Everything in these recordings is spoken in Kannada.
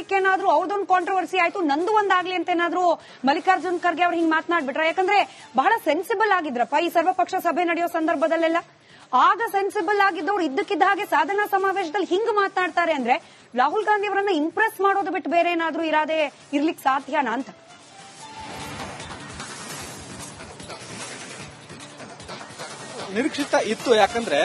ಮಾಡ್ಲಿಕ್ಕೆ ಏನಾದ್ರೂ ಅವ್ರದೊಂದು ಕಾಂಟ್ರವರ್ಸಿ ಆಯ್ತು, ನಂದು ಒಂದಾಗ್ಲಿ ಅಂತ ಏನಾದ್ರೂ ಮಲ್ಲಿಕಾರ್ಜುನ್ ಖರ್ಗೆ ಅವ್ರು ಹಿಂಗ್ ಮಾತನಾಡ್ಬಿಟ್ರ? ಯಾಕಂದ್ರೆ ಬಹಳ ಸೆನ್ಸಿಬಲ್ ಆಗಿದ್ರಪ್ಪ ಈ ಸರ್ವಪಕ್ಷ ಸಭೆ ನಡೆಯೋ ಸಂದರ್ಭದಲ್ಲೆಲ್ಲ. ಆಗ ಸೆನ್ಸಿಬಲ್ ಆಗಿದ್ದವ್ರು ಇದ್ದಕ್ಕಿದ್ದ ಹಾಗೆ ಸಾಧನಾ ಸಮಾವೇಶದಲ್ಲಿ ಹಿಂಗ್ ಮಾತನಾಡ್ತಾರೆ ಅಂದ್ರೆ ರಾಹುಲ್ ಗಾಂಧಿ ಅವರನ್ನ ಇಂಪ್ರೆಸ್ ಮಾಡೋದು ಬಿಟ್ಟು ಬೇರೆ ಏನಾದ್ರೂ ಇರಾದೆ ಇರ್ಲಿಕ್ಕೆ ಸಾಧ್ಯನಾ ಅಂತ. ನಿರೀಕ್ಷಿತ ಇತ್ತು. ಯಾಕಂದ್ರೆ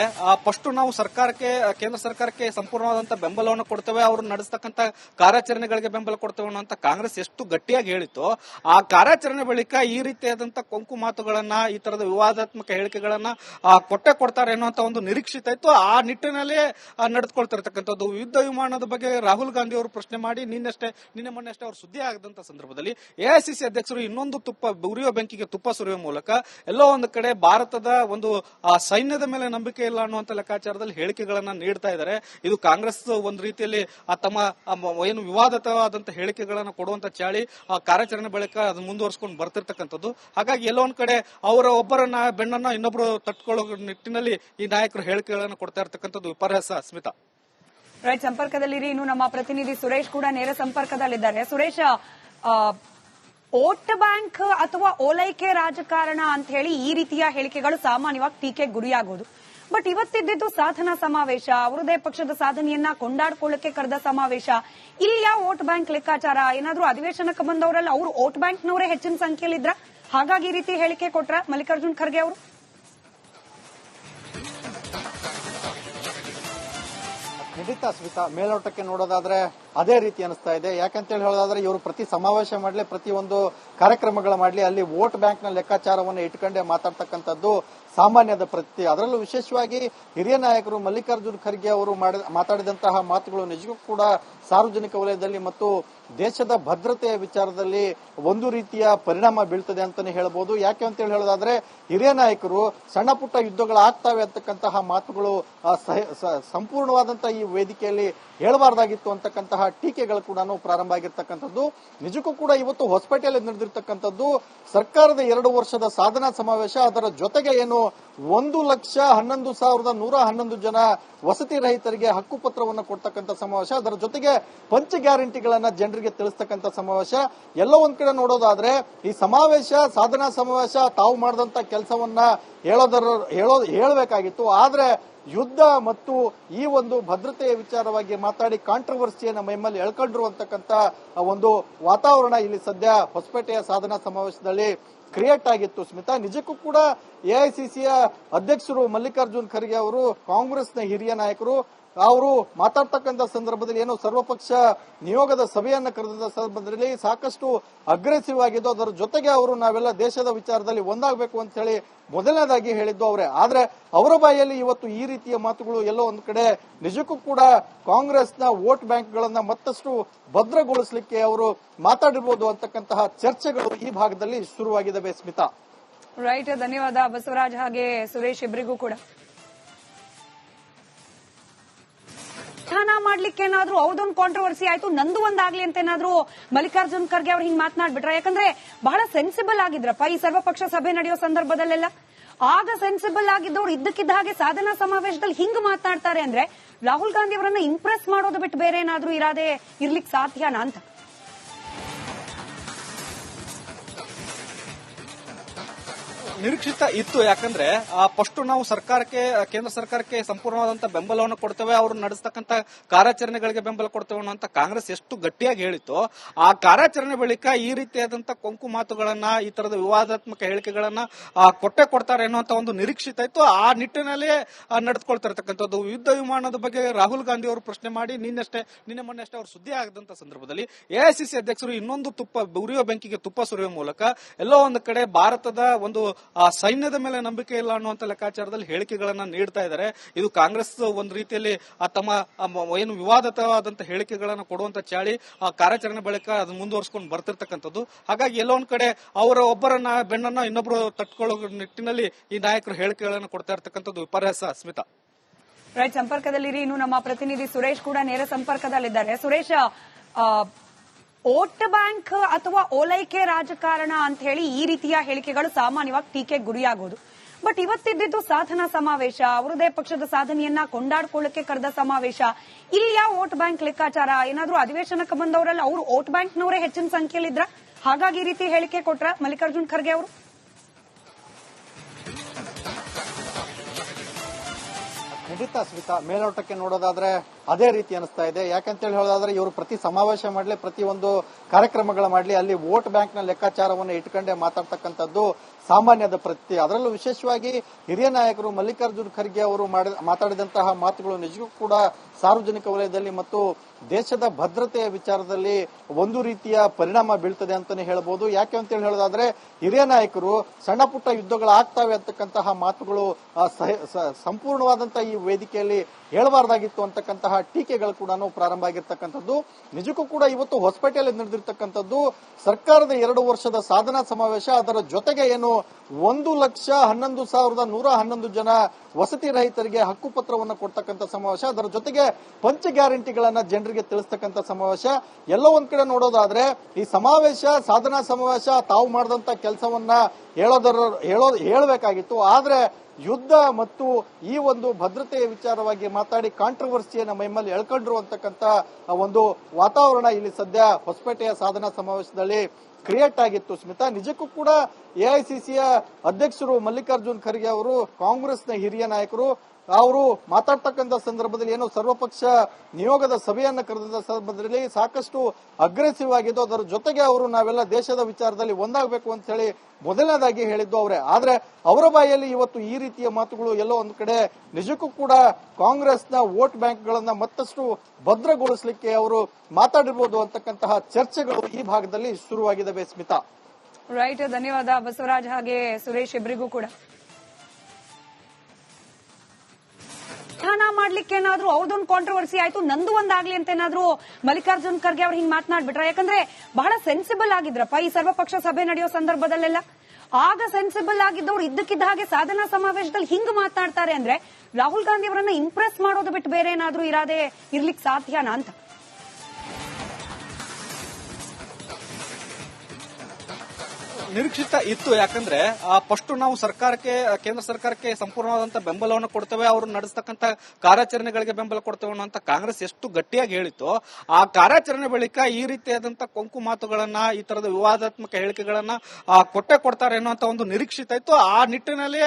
ಫಸ್ಟ್ ನಾವು ಸರ್ಕಾರಕ್ಕೆ, ಕೇಂದ್ರ ಸರ್ಕಾರಕ್ಕೆ ಸಂಪೂರ್ಣವಾದಂತ ಬೆಂಬಲವನ್ನು ಕೊಡ್ತೇವೆ, ಅವರು ನಡೆಸತಕ್ಕಂತ ಕಾರ್ಯಾಚರಣೆಗಳಿಗೆ ಬೆಂಬಲ ಕೊಡ್ತೇವೆ ಅನ್ನೋ ಕಾಂಗ್ರೆಸ್ ಎಷ್ಟು ಗಟ್ಟಿಯಾಗಿ ಹೇಳಿತ್ತು, ಆ ಕಾರ್ಯಾಚರಣೆ ಬಳಿಕ ಈ ರೀತಿಯಾದಂತಹ ಕೊಂಕು ಮಾತುಗಳನ್ನ, ಈ ತರದ ವಿವಾದಾತ್ಮಕ ಹೇಳಿಕೆಗಳನ್ನ ಕೊಟ್ಟೆ ಕೊಡ್ತಾರೆ ಅನ್ನುವಂತ ಒಂದು ನಿರೀಕ್ಷಿತ ಇತ್ತು. ಆ ನಿಟ್ಟಿನಲ್ಲಿ ನಡೆದುಕೊಳ್ತಿರ್ತಕ್ಕಂಥದ್ದು. ಯುದ್ಧ ವಿಮಾನದ ಬಗ್ಗೆ ರಾಹುಲ್ ಗಾಂಧಿ ಅವರು ಪ್ರಶ್ನೆ ಮಾಡಿ, ನಿನ್ನಷ್ಟೇ, ನಿನ್ನೆ ಮೊನ್ನೆ ಅಷ್ಟೇ ಅವರು ಸುದ್ದಿ ಆಗದಂತ ಸಂದರ್ಭದಲ್ಲಿ ಎಐಸಿಸಿ ಅಧ್ಯಕ್ಷರು ಇನ್ನೊಂದು ತುಪ್ಪ, ಉರಿಯೋ ಬೆಂಕಿಗೆ ತುಪ್ಪ ಸುರಿಯುವ ಮೂಲಕ ಎಲ್ಲೋ ಒಂದು ಕಡೆ ಭಾರತದ ಒಂದು ಆ, ಸೈನ್ಯದ ಮೇಲೆ ನಂಬಿಕೆ ಇಲ್ಲ ಅನ್ನುವಂತ ಲೆಕ್ಕಾಚಾರದಲ್ಲಿ ಹೇಳಿಕೆಗಳನ್ನ ನೀಡ್ತಾ ಇದ್ದಾರೆ. ಇದು ಕಾಂಗ್ರೆಸ್ ಒಂದು ರೀತಿಯಲ್ಲಿ ತಮ್ಮ ಏನು ವಿವಾದಿತವಾದಂತ ಹೇಳಿಕೆಗಳನ್ನ ಕೊಡುವಂತ ಚಾಳಿ ಆ ಕಾರ್ಯಾಚರಣೆ ಬಳಿಕ ಅದು ಮುಂದುವರಿಸಿಕೊಂಡು ಬರ್ತಿರ್ತಕ್ಕಂಥದ್ದು. ಹಾಗಾಗಿ ಎಲ್ಲೋ ಕಡೆ ಅವರ ಒಬ್ಬರನ್ನ ಬೆನ್ನನ್ನ ಇನ್ನೊಬ್ರು ತಟ್ಕೊಳ್ಳೋ ನಿಟ್ಟಿನಲ್ಲಿ ಈ ನಾಯಕರು ಹೇಳಿಕೆಗಳನ್ನು ಕೊಡ್ತಾ ಇರ್ತಕ್ಕಂಥದ್ದು ವಿಪರ್ಯಾಸ ಸ್ಮಿತಾ ರೈಟ್ ಸಂಪರ್ಕದಲ್ಲಿರಿ. ಇನ್ನು ನಮ್ಮ ಪ್ರತಿನಿಧಿ ಸುರೇಶ್ ಕೂಡ ನೇರ ಸಂಪರ್ಕದಲ್ಲಿದ್ದಾರೆ. ಸುರೇಶ್ ವೋಟ್ ಬ್ಯಾಂಕ್ ಅಥವಾ ಓಲೈಕೆ ರಾಜಕಾರಣ ಅಂತ ಹೇಳಿ ಈ ರೀತಿಯ ಹೇಳಿಕೆಗಳು ಸಾಮಾನ್ಯವಾಗಿ ಟೀಕೆಗೆ ಗುರಿಯಾಗೋದು. ಬಟ್ ಇವತ್ತಿದ್ದು ಸಾಧನಾ ಸಮಾವೇಶ, ಅವರದೇ ಪಕ್ಷದ ಸಾಧನೆಯನ್ನ ಕೊಂಡಾಡ್ಕೊಳ್ಳಕ್ಕೆ ಕರೆದ ಸಮಾವೇಶ. ಇಲ್ಲಿ ಯಾವ ವೋಟ್ ಬ್ಯಾಂಕ್ ಲೆಕ್ಕಾಚಾರ, ಏನಾದ್ರೂ ಅಧಿವೇಶನಕ್ಕೆ ಬಂದವರಲ್ಲ ಅವರು ವೋಟ್ ಬ್ಯಾಂಕ್ನವರೇ ಹೆಚ್ಚಿನ ಸಂಖ್ಯೆಯಲ್ಲಿದ್ರ ಹಾಗಾಗಿ ಈ ರೀತಿ ಹೇಳಿಕೆ ಕೊಟ್ರ ಮಲ್ಲಿಕಾರ್ಜುನ್ ಖರ್ಗೆ ಅವರು? ಖಂಡಿತ, ಸ್ಮಿತಾ ಮೇಲೋಟಕ್ಕೆ ನೋಡೋದಾದ್ರೆ ಅದೇ ರೀತಿ ಅನಿಸ್ತಾ ಇದೆ. ಯಾಕಂತೇಳಿ ಹೇಳೋದಾದ್ರೆ ಇವರು ಪ್ರತಿ ಸಮಾವೇಶ ಮಾಡಲಿ, ಪ್ರತಿ ಒಂದು ಕಾರ್ಯಕ್ರಮಗಳ ಮಾಡಲಿ, ಅಲ್ಲಿ ವೋಟ್ ಬ್ಯಾಂಕ್ನ ಲೆಕ್ಕಾಚಾರವನ್ನು ಇಟ್ಕೊಂಡೇ ಮಾತಾಡ್ತಕ್ಕಂಥದ್ದು ಸಾಮಾನ್ಯದ ಪ್ರತಿ. ಅದರಲ್ಲೂ ವಿಶೇಷವಾಗಿ ಹಿರಿಯ ನಾಯಕರು ಮಲ್ಲಿಕಾರ್ಜುನ್ ಖರ್ಗೆ ಅವರು ಮಾತಾಡಿದಂತಹ ಮಾತುಗಳು ನಿಜಕ್ಕೂ ಕೂಡ ಸಾರ್ವಜನಿಕ ವಲಯದಲ್ಲಿ ಮತ್ತು ದೇಶದ ಭದ್ರತೆಯ ವಿಚಾರದಲ್ಲಿ ಒಂದು ರೀತಿಯ ಪರಿಣಾಮ ಬೀಳ್ತದೆ ಅಂತಾನೆ ಹೇಳ್ಬೋದು. ಯಾಕೆ ಅಂತೇಳಿ ಹೇಳೋದಾದ್ರೆ ಹಿರಿಯ ನಾಯಕರು ಸಣ್ಣ ಪುಟ್ಟ ಯುದ್ಧಗಳು ಆಗ್ತಾವೆ ಅಂತಕ್ಕಂತಹ ಮಾತುಗಳು ಸಂಪೂರ್ಣವಾದಂತಹ ಈ ವೇದಿಕೆಯಲ್ಲಿ ಹೇಳಬಾರ್ದಾಗಿತ್ತು ಅಂತಕ್ಕಂತಹ ಟೀಕೆಗಳು ಕೂಡ ಪ್ರಾರಂಭ ಆಗಿರ್ತಕ್ಕಂಥದ್ದು. ನಿಜಕ್ಕೂ ಕೂಡ ಇವತ್ತು ಹೊಸಪೇಟೆಯಲ್ಲಿ ನಡೆದಿರ್ತಕ್ಕಂಥದ್ದು ಸರ್ಕಾರದ ಎರಡು ವರ್ಷದ ಸಾಧನಾ ಸಮಾವೇಶ. ಅದರ ಜೊತೆಗೆ ಏನು ಒಂದು ಲಕ್ಷ ಹನ್ನೊಂದು ಸಾವಿರದ ನೂರ ಹನ್ನೊಂದು ಜನ ವಸತಿ ರಹಿತರಿಗೆ ಹಕ್ಕುಪತ್ರವನ್ನು ಕೊಡ್ತಕ್ಕಂಥ ಸಮಾವೇಶ. ಅದರ ಜೊತೆಗೆ ಪಂಚ ಗ್ಯಾರಂಟಿಗಳನ್ನ ಜನರಿಗೆ ತಿಳಿಸ್ತಕ್ಕಂಥ ಸಮಾವೇಶ. ಎಲ್ಲ ಒಂದ್ ಕಡೆ ನೋಡೋದಾದ್ರೆ ಈ ಸಮಾವೇಶ, ಸಾಧನಾ ಸಮಾವೇಶ ತಾವು ಮಾಡಿದಂತ ಕೆಲಸವನ್ನ ಹೇಳೋದರ ಹೇಳೋ ಹೇಳಬೇಕಾಗಿತ್ತು. ಆದ್ರೆ ಯುದ್ಧ ಮತ್ತು ಈ ಒಂದು ಭದ್ರತೆಯ ವಿಚಾರವಾಗಿ ಮಾತಾಡಿ ಕಾಂಟ್ರವರ್ಸಿಯನ್ನು ಮೈಮಲ್ಲಿ ಎಳ್ಕೊಂಡ್ರು ಅಂತಕ್ಕಂಥ ಒಂದು ವಾತಾವರಣ ಇಲ್ಲಿ ಸದ್ಯ ಹೊಸಪೇಟೆಯ ಸಾಧನಾ ಸಮಾವೇಶದಲ್ಲಿ ಕ್ರಿಯೇಟ್ ಆಗಿತ್ತು. ಸ್ಮಿತಾ, ನಿಜಕ್ಕೂ ಕೂಡ ಎಐಸಿಸಿಯ ಅಧ್ಯಕ್ಷರು ಮಲ್ಲಿಕಾರ್ಜುನ್ ಖರ್ಗೆ ಅವರು ಕಾಂಗ್ರೆಸ್ನ ಹಿರಿಯ ನಾಯಕರು ಅವರು ಮಾತಾಡ್ತಕ್ಕಂಥ ಸಂದರ್ಭದಲ್ಲಿ ಏನು ಸರ್ವಪಕ್ಷ ನಿಯೋಗದ ಸಭೆಯನ್ನ ಕರೆದ ಸಂದರ್ಭದಲ್ಲಿ ಸಾಕಷ್ಟು ಅಗ್ರೆಸಿವ್ ಆಗಿದ್ದು ಅದರ ಜೊತೆಗೆ ಅವರು ನಾವೆಲ್ಲ ದೇಶದ ವಿಚಾರದಲ್ಲಿ ಒಂದಾಗಬೇಕು ಅಂತ ಹೇಳಿ ಮೊದಲನೇದಾಗಿ ಹೇಳಿದ್ದು ಅವರೇ. ಆದ್ರೆ ಅವರ ಬಾಯಲ್ಲಿ ಇವತ್ತು ಈ ರೀತಿಯ ಮಾತುಗಳು ಎಲ್ಲೋ ಒಂದು ಕಡೆ ನಿಜಕ್ಕೂ ಕೂಡ ಕಾಂಗ್ರೆಸ್ನ ವೋಟ್ ಬ್ಯಾಂಕ್ಗಳನ್ನ ಮತ್ತಷ್ಟು ಭದ್ರಗೊಳಿಸಲಿಕ್ಕೆ ಅವರು ಮಾತಾಡಿರ್ಬೋದು ಅಂತಕ್ಕಂತಹ ಚರ್ಚೆಗಳು ಈ ಭಾಗದಲ್ಲಿ ಶುರುವಾಗಿದ್ದಾವೆ ಸ್ಮಿತಾ. ರೈಟ್ ಧನ್ಯವಾದ ಬಸವರಾಜ್ ಹಾಗೆ ಸುರೇಶ್ ಇಬ್ಬರಿಗೂ ಕೂಡ. ಧ್ಯಾನ ಮಾಡ್ಲಿಕ್ಕೆ ಏನಾದ್ರೂ ಅವ್ರದೊಂದು ಕಾಂಟ್ರವರ್ಸಿ ಆಯ್ತು, ನಂದು ಒಂದಾಗ್ಲಿ ಅಂತ ಏನಾದ್ರೂ ಮಲ್ಲಿಕಾರ್ಜುನ್ ಖರ್ಗೆ ಅವ್ರು ಹಿಂಗ್ ಮಾತನಾಡ್ಬಿಟ್ರ? ಯಾಕಂದ್ರೆ ಬಹಳ ಸೆನ್ಸಿಬಲ್ ಆಗಿದ್ರಪ್ಪ ಈ ಸರ್ವಪಕ್ಷ ಸಭೆ ನಡೆಯೋ ಸಂದರ್ಭದಲ್ಲೆಲ್ಲ. ಆಗ ಸೆನ್ಸಿಬಲ್ ಆಗಿದ್ದವ್ರು ಇದ್ದಕ್ಕಿದ್ದ ಹಾಗೆ ಸಾಧನಾ ಸಮಾವೇಶದಲ್ಲಿ ಹಿಂಗ್ ಮಾತನಾಡ್ತಾರೆ ಅಂದ್ರೆ ರಾಹುಲ್ ಗಾಂಧಿ ಅವರನ್ನ ಇಂಪ್ರೆಸ್ ಮಾಡೋದು ಬಿಟ್ಟು ಬೇರೆ ಏನಾದ್ರೂ ಇರಾದೆ ಇರ್ಲಿಕ್ಕೆ ಸಾಧ್ಯನಾ ಅಂತ. ನಿರೀಕ್ಷಿತ ಇತ್ತು. ಯಾಕಂದ್ರೆ ಫಸ್ಟ್ ನಾವು ಸರ್ಕಾರಕ್ಕೆ, ಕೇಂದ್ರ ಸರ್ಕಾರಕ್ಕೆ ಸಂಪೂರ್ಣವಾದಂತ ಬೆಂಬಲವನ್ನು ಕೊಡ್ತೇವೆ, ಅವರು ನಡೆಸತಕ್ಕಂತ ಕಾರ್ಯಾಚರಣೆಗಳಿಗೆ ಬೆಂಬಲ ಕೊಡ್ತೇವೆ ಅನ್ನೋ ಕಾಂಗ್ರೆಸ್ ಎಷ್ಟು ಗಟ್ಟಿಯಾಗಿ ಹೇಳಿತ್ತು, ಆ ಕಾರ್ಯಾಚರಣೆ ಬಳಿಕ ಈ ರೀತಿಯಾದಂತ ಕೊಂಕು ಮಾತುಗಳನ್ನ, ಈ ತರದ ವಿವಾದಾತ್ಮಕ ಹೇಳಿಕೆಗಳನ್ನ ಕೊಟ್ಟೆ ಕೊಡ್ತಾರೆ ಅನ್ನುವಂತ ಒಂದು ನಿರೀಕ್ಷಿತ ಇತ್ತು. ಆ ನಿಟ್ಟಿನಲ್ಲಿ ನಡೆದುಕೊಳ್ತಿರ್ತಕ್ಕಂಥದ್ದು ಯುದ್ಧ ವಿಮಾನದ ಬಗ್ಗೆ ರಾಹುಲ್ ಗಾಂಧಿ ಅವರು ಪ್ರಶ್ನೆ ಮಾಡಿ, ನಿನ್ನಷ್ಟೇ, ನಿನ್ನೆ ಮೊನ್ನೆ ಅಷ್ಟೇ ಅವರು ಸುದ್ದಿ ಆಗದಂತ ಸಂದರ್ಭದಲ್ಲಿ ಎಐಸಿಸಿ ಅಧ್ಯಕ್ಷರು ಇನ್ನೊಂದು ತುಪ್ಪ, ಉರಿಯೋ ಬೆಂಕಿಗೆ ತುಪ್ಪ ಸುರಿಯುವ ಮೂಲಕ ಎಲ್ಲೋ ಒಂದು ಕಡೆ ಭಾರತದ ಒಂದು ಆ, ಸೈನ್ಯದ ಮೇಲೆ ನಂಬಿಕೆ ಇಲ್ಲ ಅನ್ನುವಂತ ಲೆಕ್ಕಾಚಾರದಲ್ಲಿ ಹೇಳಿಕೆಗಳನ್ನ ನೀಡ್ತಾ ಇದ್ದಾರೆ. ಇದು ಕಾಂಗ್ರೆಸ್ ಒಂದು ರೀತಿಯಲ್ಲಿ ಆ ತಮ್ಮ ಏನು ವಿವಾದತವಾದಂತ ಹೇಳಿಕೆಗಳನ್ನ ಕೊಡುವಂತ ಚಾಳಿ ಆ ಕಾರ್ಯಾಚರಣೆ ಬಳಿಕ ಅದು ಮುಂದುವರಿಸಿಕೊಂಡು ಬರ್ತಿರ್ತಕ್ಕಂಥದ್ದು. ಹಾಗಾಗಿ ಎಲ್ಲೋ ಒಂದ್ ಕಡೆ ಅವರ ಒಬ್ಬರನ್ನ ಬೆನ್ನನ್ನ ಇನ್ನೊಬ್ರು ತಟ್ಕೊಳ್ಳೋ ನಿಟ್ಟಿನಲ್ಲಿ ಈ ನಾಯಕರು ಹೇಳಿಕೆಗಳನ್ನು ಕೊಡ್ತಾ ಇರ್ತಕ್ಕಂಥದ್ದು ವಿಪರ್ಯಾಸ ಸ್ಮಿತಾ ರೈಟ್ ಸಂಪರ್ಕದಲ್ಲಿರಿ. ಇನ್ನು ನಮ್ಮ ಪ್ರತಿನಿಧಿ ಸುರೇಶ್ ಕೂಡ ನೇರ ಸಂಪರ್ಕದಲ್ಲಿದ್ದಾರೆ. ಸುರೇಶ್ ವೋಟ್ ಬ್ಯಾಂಕ್ ಅಥವಾ ಓಲೈಕೆ ರಾಜಕಾರಣ ಅಂತ ಹೇಳಿ ಈ ರೀತಿಯ ಹೇಳಿಕೆಗಳು ಸಾಮಾನ್ಯವಾಗಿ ಟೀಕೆಗೆ ಗುರಿಯಾಗೋದು. ಬಟ್ ಇವತ್ತಿದ್ದು ಸಾಧನಾ ಸಮಾವೇಶ ಅವರದೇ ಪಕ್ಷದ ಸಾಧನೆಯನ್ನ ಕೊಂಡಾಡ್ಕೊಳ್ಳಕ್ಕೆ ಕರೆದ ಸಮಾವೇಶ. ಇಲ್ಲಿ ಯಾವ ವೋಟ್ ಬ್ಯಾಂಕ್ ಲೆಕ್ಕಾಚಾರ, ಏನಾದ್ರೂ ಅಧಿವೇಶನಕ್ಕೆ ಬಂದವರಲ್ಲ ಅವರು ವೋಟ್ ಬ್ಯಾಂಕ್ನವರೇ ಹೆಚ್ಚಿನ ಸಂಖ್ಯೆಯಲ್ಲಿದ್ರ? ಹಾಗಾಗಿ ಈ ರೀತಿ ಹೇಳಿಕೆ ಕೊಟ್ರ ಮಲ್ಲಿಕಾರ್ಜುನ್ ಖರ್ಗೆ ಅವರು? ಖಂಡಿತ ಸ್ಮಿತಾ ಮೇಲೋಟಕ್ಕೆ ನೋಡೋದಾದ್ರೆ ಅದೇ ರೀತಿ ಅನಿಸ್ತಾ ಇದೆ. ಯಾಕಂತೇಳಿ ಹೇಳೋದಾದ್ರೆ ಇವರು ಪ್ರತಿ ಸಮಾವೇಶ ಮಾಡಲಿ, ಪ್ರತಿ ಒಂದು ಕಾರ್ಯಕ್ರಮಗಳ ಮಾಡಲಿ, ಅಲ್ಲಿ ವೋಟ್ ಬ್ಯಾಂಕ್ನ ಲೆಕ್ಕಾಚಾರವನ್ನು ಇಟ್ಕೊಂಡೇ ಮಾತಾಡ್ತಕ್ಕಂಥದ್ದು ಸಾಮಾನ್ಯದ ಪ್ರತಿ. ಅದರಲ್ಲೂ ವಿಶೇಷವಾಗಿ ಹಿರಿಯ ನಾಯಕರು ಮಲ್ಲಿಕಾರ್ಜುನ್ ಖರ್ಗೆ ಅವರು ಮಾತಾಡಿದಂತಹ ಮಾತುಗಳು ನಿಜಕ್ಕೂ ಕೂಡ ಸಾರ್ವಜನಿಕ ವಲಯದಲ್ಲಿ ಮತ್ತು ದೇಶದ ಭದ್ರತೆಯ ವಿಚಾರದಲ್ಲಿ ಒಂದು ರೀತಿಯ ಪರಿಣಾಮ ಬೀಳ್ತದೆ ಅಂತಾನೆ ಹೇಳ್ಬೋದು. ಯಾಕೆ ಅಂತೇಳಿ ಹೇಳೋದಾದ್ರೆ ಹಿರಿಯ ನಾಯಕರು ಸಣ್ಣ ಪುಟ್ಟ ಯುದ್ಧಗಳು ಆಗ್ತಾವೆ ಅಂತಕ್ಕಂತಹ ಮಾತುಗಳು ಸಂಪೂರ್ಣವಾದಂತಹ ಈ ವೇದಿಕೆಯಲ್ಲಿ ಹೇಳಬಾರ್ದಾಗಿತ್ತು ಅಂತಕ್ಕಂತಹ ಟೀಕೆಗಳು ಕೂಡ ಪ್ರಾರಂಭ ಆಗಿರ್ತಕ್ಕಂಥದ್ದು. ನಿಜಕ್ಕೂ ಕೂಡ ಇವತ್ತು ಹೊಸಪೇಟೆಯಲ್ಲಿ ನಡೆದಿರ್ತಕ್ಕಂಥದ್ದು ಸರ್ಕಾರದ ಎರಡು ವರ್ಷದ ಸಾಧನಾ ಸಮಾವೇಶ. ಅದರ ಜೊತೆಗೆ ಏನು ಒಂದು ಲಕ್ಷ ಹನ್ನೊಂದು ಸಾವಿರದ ನೂರ ಹನ್ನೊಂದು ಜನ ವಸತಿ ರಹಿತರಿಗೆ ಹಕ್ಕುಪತ್ರವನ್ನು ಕೊಡ್ತಕ್ಕಂಥ ಸಮಾವೇಶ. ಅದರ ಜೊತೆಗೆ ಪಂಚ ಗ್ಯಾರಂಟಿಗಳನ್ನ ಜನರಿಗೆ ತಿಳಿಸ್ತಕ್ಕಂಥ ಸಮಾವೇಶ. ಎಲ್ಲ ಒಂದ್ ಕಡೆ ನೋಡೋದಾದ್ರೆ ಈ ಸಮಾವೇಶ, ಸಾಧನಾ ಸಮಾವೇಶ ತಾವು ಮಾಡಿದಂತ ಕೆಲಸವನ್ನ ಹೇಳೋದರ ಹೇಳೋ ಹೇಳಬೇಕಾಗಿತ್ತು. ಆದರೆ ಯುದ್ಧ ಮತ್ತು ಈ ಒಂದು ಭದ್ರತೆಯ ವಿಚಾರವಾಗಿ ಮಾತಾಡಿ ಕಾಂಟ್ರವರ್ಸಿಯನ್ನು ಮೈಮಲ್ಲಿ ಎಳ್ಕೊಂಡ್ರು ಅಂತಕ್ಕಂಥ ಒಂದು ವಾತಾವರಣ ಇಲ್ಲಿ ಸದ್ಯ ಹೊಸಪೇಟೆಯ ಸಾಧನಾ ಸಮಾವೇಶದಲ್ಲಿ ಕ್ರಿಯೇಟ್ ಆಗಿತ್ತು. ಸ್ಮಿತಾ, ನಿಜಕ್ಕೂ ಕೂಡ ಎಐಸಿಸಿಯ ಅಧ್ಯಕ್ಷರು ಮಲ್ಲಿಕಾರ್ಜುನ್ ಖರ್ಗೆ ಅವರು ಕಾಂಗ್ರೆಸ್ನ ಹಿರಿಯ ನಾಯಕರು ಅವರು ಮಾತಾಡ್ತಕ್ಕಂಥ ಸಂದರ್ಭದಲ್ಲಿ ಏನು ಸರ್ವಪಕ್ಷ ನಿಯೋಗದ ಸಭೆಯನ್ನ ಕರೆದ ಸಂದರ್ಭದಲ್ಲಿ ಸಾಕಷ್ಟು ಅಗ್ರೆಸಿವ್ ಆಗಿದ್ದು, ಅದರ ಜೊತೆಗೆ ಅವರು ನಾವೆಲ್ಲ ದೇಶದ ವಿಚಾರದಲ್ಲಿ ಒಂದಾಗಬೇಕು ಅಂತ ಹೇಳಿ ಮೊದಲನೇದಾಗಿ ಹೇಳಿದ್ದು ಅವರೇ. ಆದ್ರೆ ಅವರ ಬಾಯಲ್ಲಿ ಇವತ್ತು ಈ ರೀತಿಯ ಮಾತುಗಳು ಎಲ್ಲೋ ಒಂದು ಕಡೆ ನಿಜಕ್ಕೂ ಕೂಡ ಕಾಂಗ್ರೆಸ್ನ ವೋಟ್ ಬ್ಯಾಂಕ್ಗಳನ್ನ ಮತ್ತಷ್ಟು ಭದ್ರಗೊಳಿಸಲಿಕ್ಕೆ ಅವರು ಮಾತಾಡಿರ್ಬೋದು ಅಂತಕ್ಕಂತಹ ಚರ್ಚೆಗಳು ಈ ಭಾಗದಲ್ಲಿ ಶುರುವಾಗಿದ್ದಾವೆ, ಸ್ಮಿತಾ. ರೈಟ್ ಧನ್ಯವಾದ ಬಸವರಾಜ್ ಹಾಗೆ ಸುರೇಶ್ ಇಬ್ಬರಿಗೂ ಕೂಡ. ಧ್ಯಾನ ಮಾಡ್ಲಿಕ್ಕೆ ಏನಾದ್ರೂ ಅವ್ರದೊಂದು ಕಾಂಟ್ರವರ್ಸಿ ಆಯ್ತು, ನಂದು ಒಂದಾಗ್ಲಿ ಅಂತ ಏನಾದ್ರೂ ಮಲ್ಲಿಕಾರ್ಜುನ್ ಖರ್ಗೆ ಅವ್ರು ಹಿಂಗ್ ಮಾತನಾಡ್ಬಿಟ್ರ? ಯಾಕಂದ್ರೆ ಬಹಳ ಸೆನ್ಸಿಬಲ್ ಆಗಿದ್ರಪ್ಪ ಈ ಸರ್ವಪಕ್ಷ ಸಭೆ ನಡೆಯೋ ಸಂದರ್ಭದಲ್ಲೆಲ್ಲ. ಆಗ ಸೆನ್ಸಿಬಲ್ ಆಗಿದ್ದವ್ರು ಇದ್ದಕ್ಕಿದ್ದ ಹಾಗೆ ಸಾಧನಾ ಸಮಾವೇಶದಲ್ಲಿ ಹಿಂಗ್ ಮಾತನಾಡ್ತಾರೆ ಅಂದ್ರೆ ರಾಹುಲ್ ಗಾಂಧಿ ಅವರನ್ನ ಇಂಪ್ರೆಸ್ ಮಾಡೋದು ಬಿಟ್ಟು ಬೇರೆ ಏನಾದ್ರೂ ಇರಾದೆ ಇರ್ಲಿಕ್ಕೆ ಸಾಧ್ಯನಾ ಅಂತ? ನಿರೀಕ್ಷಿತ ಇತ್ತು. ಯಾಕಂದ್ರೆ ಫಸ್ಟ್ ನಾವು ಸರ್ಕಾರಕ್ಕೆ, ಕೇಂದ್ರ ಸರ್ಕಾರಕ್ಕೆ ಸಂಪೂರ್ಣವಾದಂತಹ ಬೆಂಬಲವನ್ನು ಕೊಡ್ತೇವೆ, ಅವರು ನಡೆಸತಕ್ಕಂತ ಕಾರ್ಯಾಚರಣೆಗಳಿಗೆ ಬೆಂಬಲ ಕೊಡ್ತೇವೆ ಅನ್ನೋ ಕಾಂಗ್ರೆಸ್ ಎಷ್ಟು ಗಟ್ಟಿಯಾಗಿ ಹೇಳಿತ್ತು, ಆ ಕಾರ್ಯಾಚರಣೆ ಬಳಿಕ ಈ ರೀತಿಯಾದಂತಹ ಕೊಂಕು ಮಾತುಗಳನ್ನ, ಈ ತರದ ವಿವಾದಾತ್ಮಕ ಹೇಳಿಕೆಗಳನ್ನ ಕೊಟ್ಟೆ ಕೊಡ್ತಾರೆ ಅನ್ನುವಂತ ಒಂದು ನಿರೀಕ್ಷಿತ ಇತ್ತು. ಆ ನಿಟ್ಟಿನಲ್ಲಿ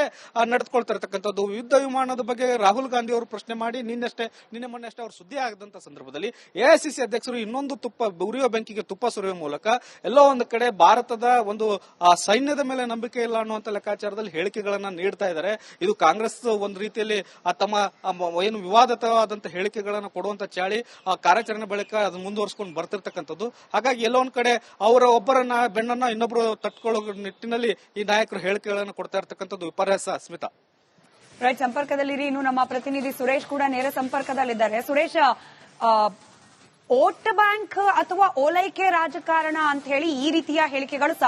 ನಡೆದುಕೊಳ್ತಿರ್ತಕ್ಕಂಥದ್ದು ಯುದ್ಧ ವಿಮಾನದ ಬಗ್ಗೆ ರಾಹುಲ್ ಗಾಂಧಿ ಅವರು ಪ್ರಶ್ನೆ ಮಾಡಿ, ನಿನ್ನಷ್ಟೇ, ನಿನ್ನೆ ಮೊನ್ನೆ ಅಷ್ಟೇ ಅವರು ಸುದ್ದಿ ಆಗದಂತ ಸಂದರ್ಭದಲ್ಲಿ ಎಐಸಿಸಿ ಅಧ್ಯಕ್ಷರು ಇನ್ನೊಂದು ತುಪ್ಪ, ಉರಿಯೋ ಬೆಂಕಿಗೆ ತುಪ್ಪ ಸುರಿಯುವ ಮೂಲಕ ಎಲ್ಲೋ ಒಂದು ಕಡೆ ಭಾರತದ ಒಂದು ಆ, ಸೈನ್ಯದ ಮೇಲೆ ನಂಬಿಕೆ ಇಲ್ಲ ಅನ್ನುವಂತ ಲೆಕ್ಕಾಚಾರದಲ್ಲಿ ಹೇಳಿಕೆಗಳನ್ನ ನೀಡ್ತಾ ಇದ್ದಾರೆ. ಇದು ಕಾಂಗ್ರೆಸ್ ಒಂದು ರೀತಿಯಲ್ಲಿ ತಮ್ಮ ಏನು ವಿವಾದಿತವಾದಂತ ಹೇಳಿಕೆಗಳನ್ನ ಕೊಡುವಂತ ಚಾಳಿ ಆ ಕಾರ್ಯಾಚರಣೆ ಬಳಿಕ ಅದನ್ನ ಮುಂದುವರಿಸಿಕೊಂಡು ಬರ್ತಿರ್ತಕ್ಕಂಥದ್ದು. ಹಾಗಾಗಿ ಎಲ್ಲೋ ಒಂದ್ ಕಡೆ ಅವರ ಒಬ್ಬರನ್ನ ಬೆನ್ನನ್ನ ಇನ್ನೊಬ್ರು ತಟ್ಕೊಳ್ಳೋ ನಿಟ್ಟಿನಲ್ಲಿ ಈ ನಾಯಕರು ಹೇಳಿಕೆಗಳನ್ನ ಕೊಡ್ತಾ ಇರ್ತಕ್ಕಂಥದ್ದು ವಿಪರ್ಯಾಸ ಸ್ಮಿತಾ ರೈಟ್ ಸಂಪರ್ಕದಲ್ಲಿರಿ. ಇನ್ನು ನಮ್ಮ ಪ್ರತಿನಿಧಿ ಸುರೇಶ್ ಕೂಡ ನೇರ ಸಂಪರ್ಕದಲ್ಲಿದ್ದಾರೆ. ಸುರೇಶ್ ವೋಟ್ ಬ್ಯಾಂಕ್ ಅಥವಾ ಓಲೈಕೆ ರಾಜಕಾರಣ ಅಂತ ಹೇಳಿ ಈ ರೀತಿಯ ಹೇಳಿಕೆಗಳು